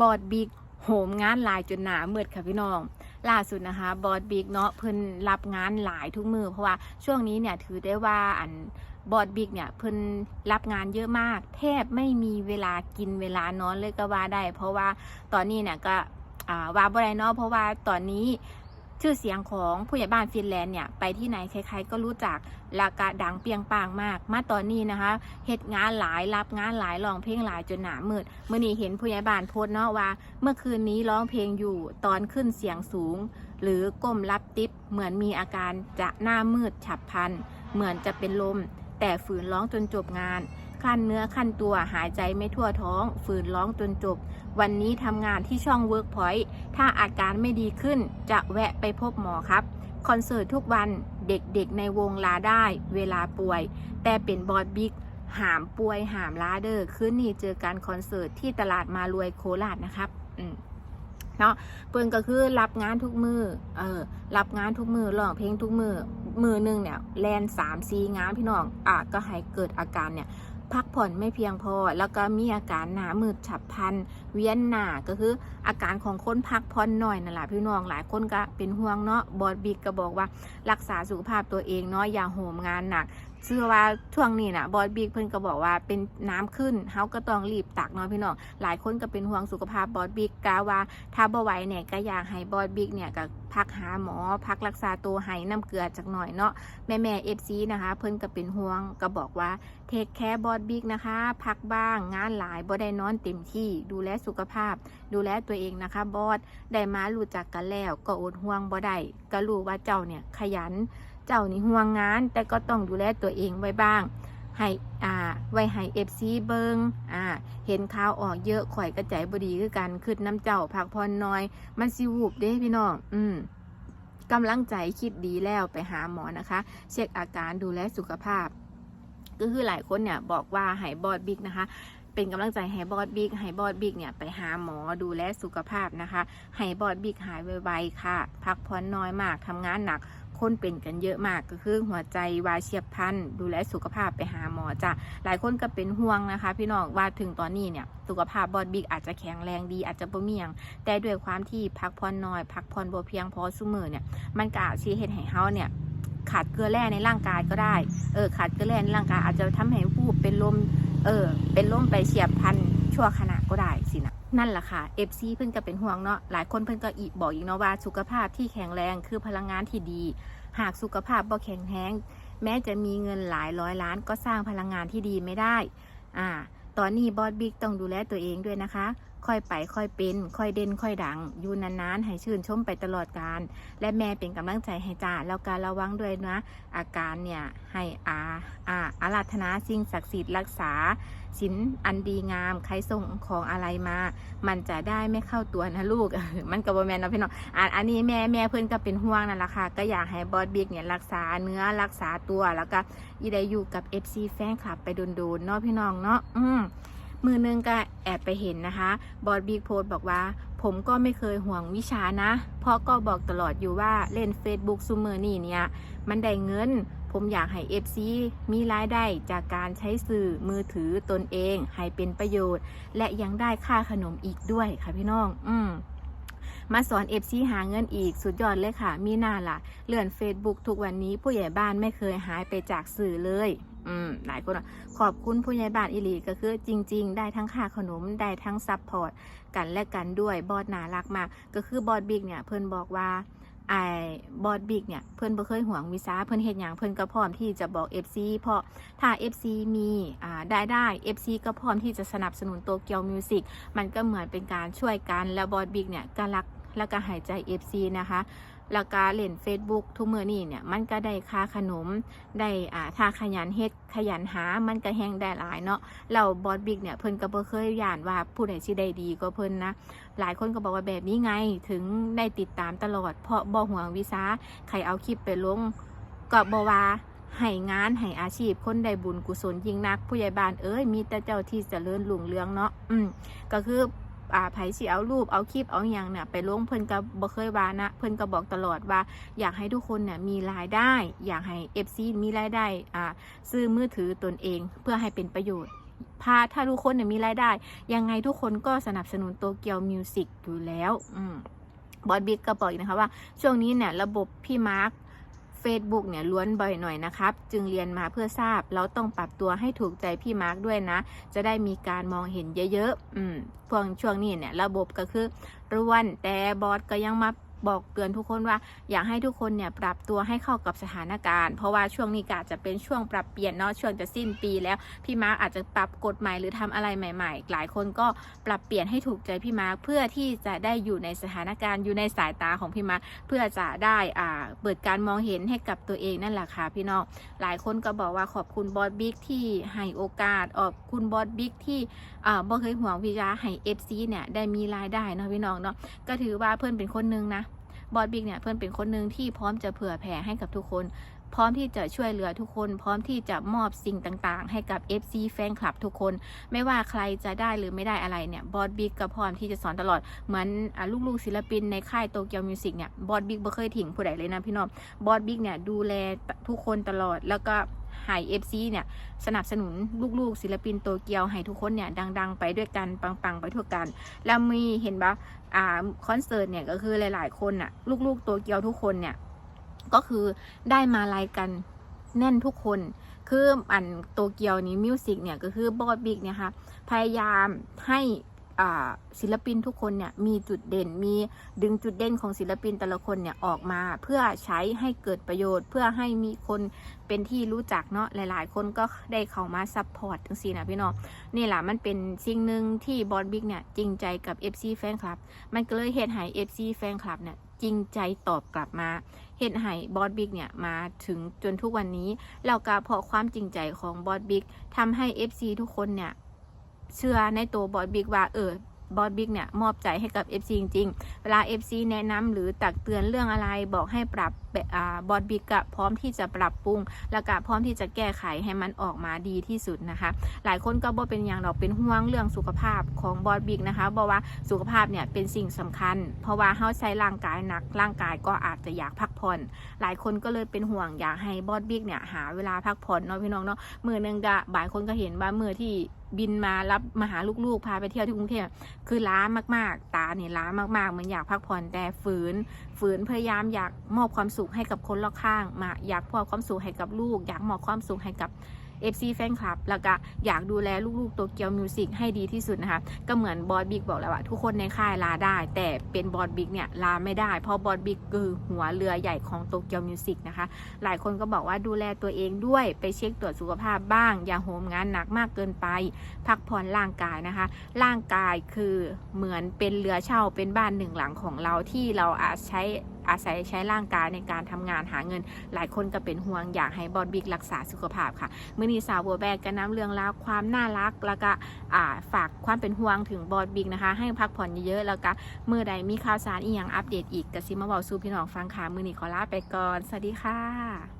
บอดบิ๊กโหมงานหลายจนหนาเมืดค่ะพี่น้องล่าสุดนะคะบอดบิ๊กเนาะเพิ่นรับงานหลายทุกมือเพราะว่าช่วงนี้เนี่ยถือได้ว่าอันบอดบิ๊กเนี่ยเพิ่นรับงานเยอะมาก แทบไม่มีเวลากินเวลานอนเลยก็ว่าได้ เพราะว่าตอนนี้เนี่ยก็อาว่าบ่ได้เนาะเพราะว่าตอนนี้ ชื่อเสียงของผู้ใหญ่บ้านฟินแลนด์เนี่ยไปที่ไหนใครๆก็รู้จักและกะดังเปียงปางมาก มาตอนนี้นะคะเฮ็ดงานหลายรับงานหลายร้องเพลงหลายจนหนามืดเมื่อนี้เห็นผู้ใหญ่บ้านโพสเนาะว่า เมื่อคืนนี้ร้องเพลงอยู่ตอนขึ้นเสียงสูง หรือก้มรับติปเหมือนมีอาการจะหน้ามืดฉับพลัน เหมือนจะเป็นลม แต่ฝืนร้องจนจบงาน ขั้นเนื้อขั้นตัวหายใจไม่ทั่วท้อง ฝืนร้องจนจบ วันนี้ทำงานที่ช่อง Workpoint ถ้าอาการไม่ดีขึ้นจะแวะไปพบหมอครับ คอนเสิร์ตทุกวันเด็กๆในวงลาได้ เวลาป่วย แต่เป็นบอดบิ๊กหามป่วยหามลาเดอร์คืนนี้เจอการคอนเสิร์ตที่ตลาดมารวยโคราชนะครับเนาะเปิ้นก็คือรับงานทุกมือเออรับงานทุกมือร้องเพลงทุกมือมือหนึ่งเนี่ยแลนสามซีงานพี่น้องอะก็ให้เกิดอาการเนี่ย พักผ่อนไม่เพียงพอ แล้วก็มีอาการหนามืดฉับพลันเวียนหน้าก็คืออาการของคนพักผ่อนหน่อยนั่นแหละพี่น้องหลายคนก็เป็นห่วงเนาะบอดบิ๊กก็บอกว่ารักษาสุขภาพตัวเองเนาะอย่าโหมงานหนัก ชื่อว่าช่วงนี้นะบอดบิ๊กเพิ่นก็บอกว่าเป็นน้ำขึ้นเฮาก็ต้องรีบตักเนาะพี่น้องหลายคนก็เป็นห่วงสุขภาพบอดบิ๊กกาว่าถ้าบ่ไหวเนี่ยก็อยากให้บอดบิ๊กเนี่ยก็พักหาหมอ พักรักษาตัวให้น้ำเกลือจักหน่อยเนาะแม่แม่เอฟซีนะคะ เพิ่นก็เป็นห่วงก็บอกว่าเทคแคร์บอดบิ๊กนะคะ พักบ้างงานหลายบ่ได้นอนเต็มที่ดูแลสุขภาพ ดูแลตัวเองนะคะ บอสได้มารู้จักกันแล้วก็อดห่วงบ่ได้ก็รู้ว่าเจ้าเนี่ยขยัน เจ้านี่ห่วงงาน แต่ก็ต้องดูแลตัวเองไว้บ้าง ให้อ่าไว้ให้เอฟซีเบิงอ่า เห็นข่าวออกเยอะข่อยกระจายบดีคือกันคืดน้ำเจ้าพักพรน้อย มันสิวูบเด้พี่น้อง อืมกำลังใจคิดดีแล้วไปหาหมอนะคะ เช็คอาการดูแลสุขภาพ ก็คือหลายคนเนี่ยบอกว่าให้บอดบิ๊กนะคะเป็นกำลังใจให้บอดบิ๊กให้บอดบิ๊กเนี่ยไปหาหมอดูแลสุขภาพนะคะให้บอดบิ๊กหายไวๆค่ะ พักผ่อนน้อยมากทำงานหนัก คนเป็นกันเยอะมากก็คือหัวใจวายเฉียบพลันดูแลสุขภาพไปหาหมอจ้ะหลายคนก็เป็นห่วงนะคะ พี่น้องว่าถึงตอนนี้เนี่ยสุขภาพบอดบิ๊กอาจจะแข็งแรงดีอาจจะบ่มีหยังแต่ด้วยความที่พักผ่อนน้อย พักผ่อนบ่เพียงพอซุมือเนี่ยมันก็อาจสิเฮ็ดให้เฮาเนี่ยขาดเกลือแร่ในร่างกายก็ได้ เออ ขาดเกลือแร่ในร่างกายอาจจะทำให้วูบเป็นลม เออ เป็นลมไปเฉียบพลันชั่วขณะก็ได้สินะ นั่นแหละค่ะ FC เพิ่นก็เป็นห่วงเนาะหลายคนเพิ่นก็อีบอกอีกเนาะว่าสุขภาพที่แข็งแรงคือพลังงานที่ดี หากสุขภาพบ่แข็งแรงแม้จะมีเงินหลายร้อยล้านก็สร้างพลังงานที่ดีไม่ได้อ่าตอนนี้บอสบิ๊กต้องดูแลตัวเองด้วยนะคะ ค่อยไปค่อยเป็น ค่อยเด่นค่อยดัง อยู่นานๆ ให้ชื่นชมไปตลอดการ และแม่เป็นกำลังใจให้จ้าแล้วการระวังด้วยนะ อาการเนี่ยให้อาอาอาราธนาสิ่งศักดิ์สิทธิ์รักษาสินอันดีงาม ใครส่งของอะไรมา มันจะได้ไม่เข้าตัวนะลูก มันกับบแมนนะพี่น้องอันอันนี้แม่แม่เพื่อนก็เป็นห่วงนั่นแหละค่ะ ก็อยากให้บอสบิ๊กเนี่ยรักษาเนื้อรักษาตัว แล้วก็ยีได้อยู่กับ FC แฟนคลับไปโดนๆเนาะพี่น้องเนาะอืม มือนึงก็แอบไปเห็นนะคะ บอสบิ๊กโพสบอกว่า ผมก็ไม่เคยห่วงวิชานะ เพราะก็บอกตลอดอยู่ว่าเล่น Facebook ซูเมอร์นี่เนี่ย มันได้เงิน ผมอยากให้ FC มีรายได้จากการใช้สื่อมือถือตนเอง ให้เป็นประโยชน์ และยังได้ค่าขนมอีกด้วยค่ะพี่น้อง อืมมาสอน FC หาเงินอีกสุดยอดเลยค่ะ มีหน้าล่ะ เลื่อน Facebook ทุกวันนี้ผู้ใหญ่บ้านไม่เคยหายไปจากสื่อเลย อืมหลายคนอะขอบคุณผู้ใหญ่บ้านอิลีก็คือจริง ๆ ได้ทั้งค่าขนมได้ทั้งซัพพอร์ตกันและกันด้วยบอดน่ารักมาก ก็คือบอดบิ๊กเนี่ยเพิ่อนบอกว่าไอ้บอดบิ๊กเนี่ยเพิ่อนบ่เคยห่วงวิซาเพิ่อนเฮ็ดหยังเพิ่อนก็พร้อมที่จะบอก FC เพราะถ้า FC มีอ่าได้ได้ FC ก็พร้อมที่จะสนับสนุนโตเกียวมิวสิกมันก็เหมือนเป็นการช่วยกันแล้วบอดบิ๊กเนี่ยก็รักแล้วก็หายใจ FC นะคะ แล้วก็เล่น Facebook ทุกมื้อนี้เนี่ยมันก็ได้ค่าขนมได้อ่าถ้าขยันเฮ็ดขยันหามันก็แฮงได้หลายเนาะเราบอดบิ๊กเนี่ยเพิ่นก็บ่เคยย่านว่าผู้ใดสิได้ดีก็เพิ่นนะ หลายคนก็บอกว่าแบบนี้ไงถึงได้ติดตามตลอด เพราะบ่ห่วงวิซาใครเอาคลิปไปลงก็บ่ว่าให้งานให้อาชีพคนได้บุญกุศลยิ่งนัก ผู้ใหญ่บ้านเอ้ยมีแต่เจ้าที่เจริญรุ่งเรืองเนาะอืมก็คือ อ่าไผสิเอารูปเอาคลิปเอาอย่างเนี่ยไปลงเพิ่นก็บ่เคยว่านะ เพิ่นก็บอกตลอดว่า อยากให้ทุกคนเนี่ยมีรายได้ อยากให้ FC มีรายได้อ่าซื้อมือถือตนเองเพื่อให้เป็นประโยชน์พาถ้าทุกคนเนี่ยมีรายได้ ยังไงทุกคนก็สนับสนุนโตเกียวมิวสิกอยู่แล้ว อืมบอสบิ๊กก็บอกอีกนะคะว่า ช่วงนี้เนี่ยระบบพี่มาร์ค Facebook เนี่ยล้วนบ่อยหน่อยนะครับ จึงเรียนมาเพื่อทราบแล้วต้องปรับตัวให้ถูกใจพี่มาร์คด้วยนะ จะได้มีการมองเห็นเยอะๆ อืมพวงช่วงนี้เนี่ยระบบก็คือร่วนแต่บอสก็ยังมา บอกเตือนทุกคนว่าอยากให้ทุกคนเนี่ยปรับตัวให้เข้ากับสถานการณ์ เพราะว่าช่วงนี้กาจจะเป็นช่วงปรับเปลี่ยนเนาะช่วงจะสิ้นปีแล้วพี่มาร์คอาจจะปรับกฎใหม่หรือทำอะไรใหม่ ๆ หลายคนก็ปรับเปลี่ยนให้ถูกใจพี่มาร์คเพื่อที่จะได้อยู่ในสถานการณ์อยู่ในสายตาของพี่มาร์คเพื่อจะได้อ่าเปิดการมองเห็นให้กับตัวเองนั่นแหละค่ะพี่น้องหลายคนก็บอกว่าขอบคุณบอสบิ๊กที่ให้โอกาสขอบคุณบอสบิ๊กที่อ่าบ่เคยห่วงวิจาให้เอฟซีเนี่ยได้มีรายได้เนาะพี่น้องเนาะก็ถือว่าเพื่อนเป็นคนนึงนะ บอสบิ๊กเนี่ยเพื่อนเป็นคนหนึ่งที่พร้อมจะเผื่อแผ่ให้กับทุกคน พร้อมที่จะช่วยเหลือทุกคน พร้อมที่จะมอบสิ่งต่างๆ ให้กับ FC แฟนคลับทุกคน ไม่ว่าใครจะได้หรือไม่ได้อะไรเนี่ยบอสบิ๊กก็พร้อมที่จะสอนตลอดเหมือนอลูกๆศิลปินในค่ายโตเกียวมิวสิกเนี่ยบอสบิ๊กบ่เคยทิ้งผู้ใดเลยนะพี่น้องบอสบิ๊กเนี่ยดูแลทุกคนตลอดแล้วก็ ให้เอฟซีเนี่ย สนับสนุนลูกๆ ศิลปินโตเกียวให้ทุกคนเนี่ย ดัง ๆ ไปด้วยกัน ปัง ๆ ไปทั่วกัน แล้วมีเห็นปะอ่าคอนเสิร์ตเนี่ย ก็คือหลาย ๆ คนน่ะลูกๆโตเกียวทุกคนเนี่ย ก็คือได้มาไลายกันแน่นทุกคน คืออันโตเกียวนี้มิวสิกเนี่ย ก็คือบอสบิ๊กเนี่ยค่ะ พยายามให้ ศิลปินทุกคนเนี่ยมีจุดเด่นมีดึงจุดเด่นของศิลปินแต่ละคนเนี่ยออกมา เพื่อใช้ให้เกิดประโยชน์ เพื่อให้มีคนเป็นที่รู้จักเนาะหลาย ๆ คนก็ได้เข้ามาซัพพอร์ตทั้งสี่นะพี่น้องนี่แหละมันเป็นสิ่งหนึ่งที่บอสบิ๊กเนี่ยจริงใจกับ FC แฟนคลับ มันก็เลยเฮ็ดให้ FC แฟนคลับเนี่ยจริงใจตอบกลับมาเฮ็ดให้บอสบิ๊กเนี่ยมาถึงจนทุกวันนี้แล้วก็เพราะความจริงใจของบอสบิ๊กทำให้ FC ทุกคนเนี่ย เชื่อในตัวบอสบิ๊กว่าเออบอสบิ๊กเนี่ยมอบใจให้กับ FC จริงๆ เวลา FC แนะนำหรือตักเตือนเรื่องอะไรบอกให้ปรับ บอสบิ๊กก็พร้อมที่จะปรับปรุง แล้วก็พร้อมที่จะแก้ไขให้มันออกมาดีที่สุดนะคะ หลายคนก็บ่เป็นอย่างดอกเป็นห่วงเรื่องสุขภาพของบอสบิ๊กนะคะบอกว่าสุขภาพเนี่ยเป็นสิ่งสำคัญ เพราะว่าเฮาใช้ร่างกายหนัก ร่างกายก็อาจจะอยากพักผ่อน หลายคนก็เลยเป็นห่วงอยากให้บอสบิ๊กเนี่ยหาเวลาพักผ่อนเนาะพี่น้องเนาะมือนึงก็บ่ายคนก็เห็นว่ามือที่บินมารับมาหาลูกๆ พาไปเที่ยวที่กรุงเทพคือล้ามากๆ ตาเนี่ยล้ามากๆเหมือนอยากพักผ่อนแต่ฝืน ฝืนพยายามอยากมอบความสุขให้กับคนรอบข้าง มาอยากมอความสุขให้กับลูก อยากมอบความสุขให้กับ FC แฟนคลับ แล้วก็อยากดูแลลูกๆโตเกียวมิวสิกให้ดีที่สุดนะคะ ก็เหมือนบอสบิ๊กบอกแล้วว่าทุกคนในค่ายลาได้ แต่เป็นบอสบิ๊กเนี่ยลาไม่ได้ เพราะบอสบิ๊กคือหัวเรือใหญ่ของโตเกียวมิวสิกนะคะ หลายคนก็บอกว่าดูแลตัวเองด้วยไปเช็คตรวจสุขภาพบ้าง อย่าโหมงานหนักมากเกินไป พักผ่อนร่างกายนะคะ ร่างกายคือเหมือนเป็นเรือเช่าเป็นบ้านหนึ่งหลังของเราที่เราอาจใช้ อาศัยใช้ร่างกายในการทำงานหาเงิน หลายคนก็เป็นห่วงอยากให้บอลบิ๊กรักษาสุขภาพค่ะมื่อนี้สาวบัวแบกก็นำเรื่องราวความน่ารักแล้วก็ฝากความเป็นห่วงถึงบอลบิ๊กนะคะ ให้พักผ่อนเยอะๆแล้วก็เมื่อใดมีข่าวสารอีกอย่างอัปเดตอีกกสิมาบอกสู่พี่น้องฟังค่ะมือนี้ขอลาไปก่อนสวัสดีค่ะ